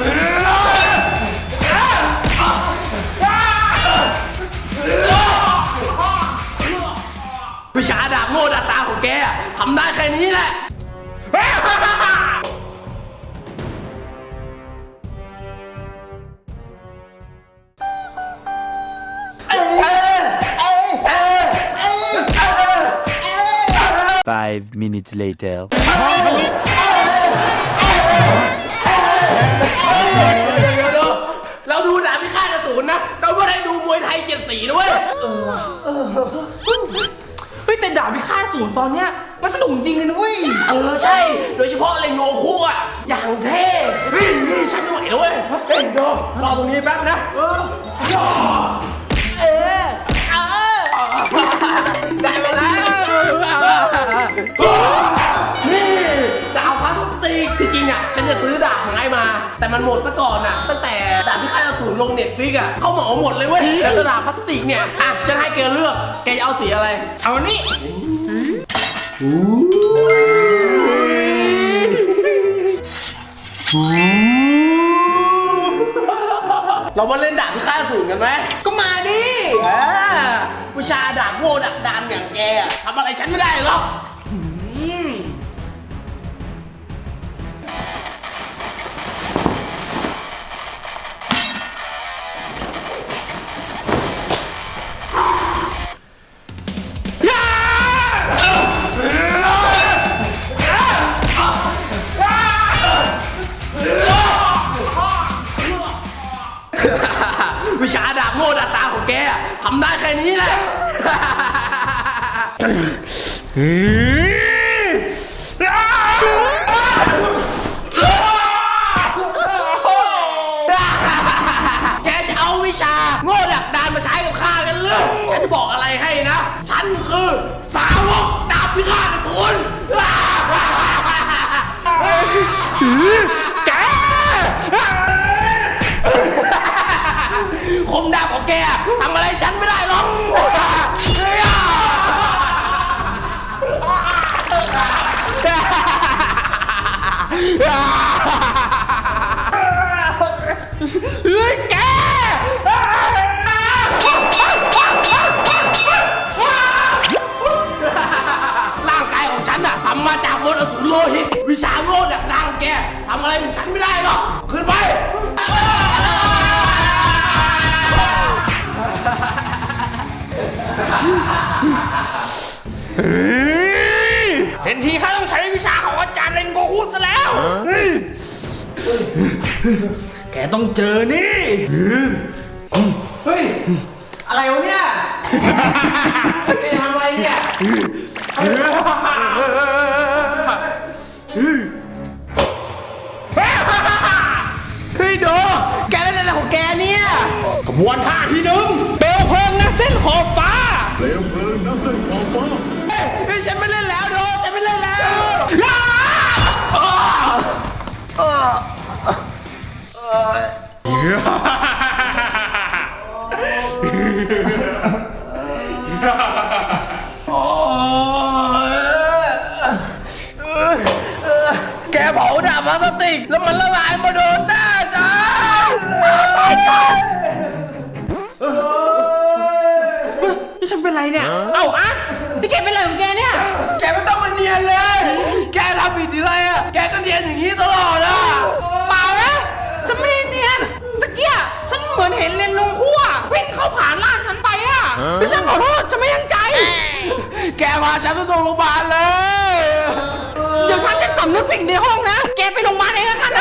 วิชาดาบโง่ดาบตาของแกอะทำได้แค่นี้แหละ Five minutes later. เราดูดาบพิฆาตอสูรนะ เราไม่ได้ดูมวยไทยเจ็ดสีด้วยเฮ้ยแต่ดาบพิฆาตศูนย์ตอนเนี้ยมันสนุกจริงเลยนะเว้ย เออใช่ โดยเฉพาะเลนโนคุอะอย่างเท่เฮ้ยนี่ฉันไม่ไหวแล้วเว้ยเฮ้ยโดรอตรงนี้แป๊บนะ เออเออเออได้มาแล้วนี่ดาบพลาสติกที่จริงอะฉ จะซื้อดาบของไอ้มา แต่มันหมดซะก่อนอะ ตั้งแต่ดาบพิฆาตอสูรลงเน็ตฟิกอะเขาเหมาหมดเลยเว้ยแล้วก็ดาบพลาสติกเนี่ยอะฉันให้แกเลือกแกจะเอาสีอะไร เอาอันนี้เรามาเล่นดาบพิฆาตอสูรกันไหมก็มาดิอ่าวิชาดาบโง่ดักดานอย่างแกอะทำอะไรฉันไม่ได้หรอก โง่ดักตาของแกอะทำได้แค่นี้แหละ แกจะเอาวิชา โง่ดักดานมาใช้กับข้ากันเลยฉันจะบอกอะไรให้นะ ฉันคือสาวกดาบพิฆาตอสูร แกทำอะไรฉันไม่ได้หรอกเฮ้ยแก ร่างกายของฉันน่ะทำมาจากมนต์อสูรโลหิต วิชาโง่เนี่ยร่างแกทำอะไรของฉันไม่ได้หรอกขึ้นไป เห็นทีข้าต้องใช้วิชาของอาจารย์เรนโกคุซะแล้ว แกต้องเจอนี่ เฮ้ย อะไรวะเนี่ยนี่ทำอะไรเนี่ยเฮ้ยโดแกเล่นอะไรของแกเนี่ยกระบวนท่าที่หนึ่งเปลวเพลิงนะเส้นขอบฟ้า เฮ้ยฉันไม่เล่นแล้วโดฉันไม่เล่นแล้วแกเผาดาบพลาสติก แล้วมันละลายมาโดนหน้าฉันนี่ฉันเป็นไรเนี่ย เอ้าอะ นี่แกเป็นอะไรของแกเนี่ย แกไม่ต้องมาเนียนเลย แกทำผิดทีไรอะแกก็เนียนอย่างนี้ตลอดอะเปล่านะฉันไม่ได้เนียนตะเกียฉันเหมือนเห็นเลนลงคั่ววิ่งเข้าผ่านร่างฉันไปอะไม่ฉันขอโทษฉันไม่ตั้งใจ แกพาฉันไปส่งโรงพยาบาลเลย เดี๋ยวฉันจะสำนึกผิดในห้องนะ แกไปโรงพยาบาลเองละกัน